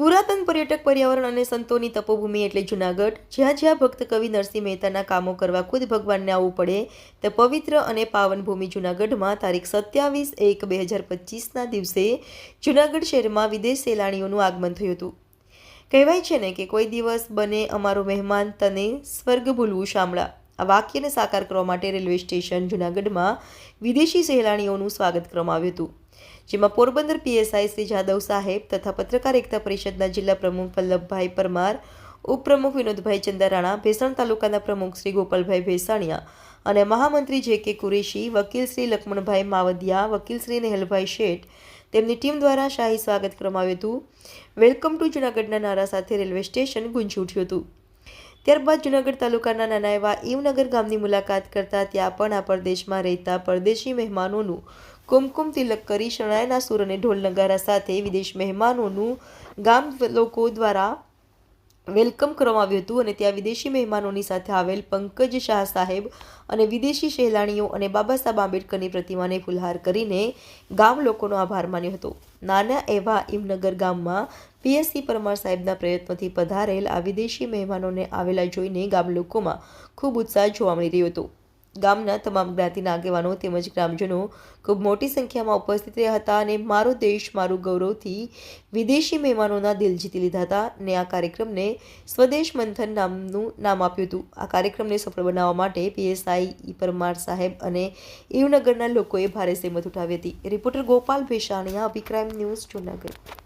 પુરાતન પર્યટક પર્યાવરણ અને સંતોની તપોભૂમિ એટલે જૂનાગઢ. જ્યાં જ્યાં ભક્ત કવિ નરસિંહ મહેતાના કામો કરવા ખુદ ભગવાનને આવવું પડે, તે પવિત્ર અને પાવન ભૂમિ જૂનાગઢમાં તારીખ સત્યાવીસ એક બે હજાર પચીસના દિવસે જૂનાગઢ શહેરમાં વિદેશ સહેલાણીઓનું આગમન થયું હતું. કહેવાય છે ને કે કોઈ દિવસ બને અમારો મહેમાન તને સ્વર્ગ ભૂલવું શામળા. આ વાક્યને સાકાર કરવા માટે રેલવે સ્ટેશન જૂનાગઢમાં વિદેશી સહેલાણીઓનું સ્વાગત કરવામાં આવ્યું હતું. જેમાં પોરબંદર પીએસઆઈ શ્રી જાદવ સાહેબ તથા પત્રકાર એકતા પરિષદના જિલ્લા પ્રમુખ વલ્લભભાઈ પરમાર, ઉપપ્રમુખ વિનોદભાઈ ચંદારાણા, ભેસાણ તાલુકાના પ્રમુખ શ્રી ગોપાલભાઈ ભેસાણિયા અને મહામંત્રી જે કે કુરેશી, વકીલ શ્રી લક્ષ્મણભાઈ માવદિયા, વકીલ શ્રી નેહલભાઈ શેઠ તેમની ટીમ દ્વારા શાહી સ્વાગત કરવામાં આવ્યું હતું. વેલકમ ટુ જૂનાગઢના નારા સાથે રેલવે સ્ટેશન ગુંજી ઉઠ્યું હતું. ત્યારબાદ જૂનાગઢ તાલુકાના નાના એવા ઈવનગર ગામની મુલાકાત કરતા ત્યાં પણ આ પરદેશમાં રહેતા પરદેશી મહેમાનોનું કુમકુમ તિલક કરી શરણાઈના સુર અને ઢોલ નગારા સાથે વિદેશ મહેમાનોનું ગામ લોકો દ્વારા વેલકમ કરવામાં આવ્યું હતું અને ત્યાં વિદેશી મહેમાનોની સાથે આવેલ પંકજ શાહ સાહેબ અને વિદેશી સહેલાણીઓ અને બાબા સાહેબ આંબેડકરની પ્રતિમાને ફુલહાર કરીને ગામ લોકોનો આભાર માન્યો હતો. નાના એવા ઇમનગર ગામમાં પીએસસી પરમાર સાહેબના પ્રયત્નોથી પધારેલ આ વિદેશી મહેમાનોને આવેલા જોઈને ગામ લોકોમાં ખૂબ ઉત્સાહ જોવા મળી રહ્યો હતો. ગામના તમામ જ્ઞાતિના આગેવાનો તેમજ ગ્રામજનો ખૂબ મોટી સંખ્યામાં ઉપસ્થિત રહ્યા હતા અને મારો દેશ, મારું ગૌરવથી વિદેશી મહેમાનોના દિલ જીતી લીધા હતા અને આ કાર્યક્રમને સ્વદેશ મંથન નામનું નામ આપ્યું હતું. આ કાર્યક્રમને સફળ બનાવવા માટે પીએસઆઈ પરમાર સાહેબ અને ઈવનગરના લોકોએ ભારે સહેમત ઉઠાવી હતી. રિપોર્ટર ગોપાલ ભેસાણીયા, અભિક્રાઇમ ન્યૂઝ જૂનાગઢ.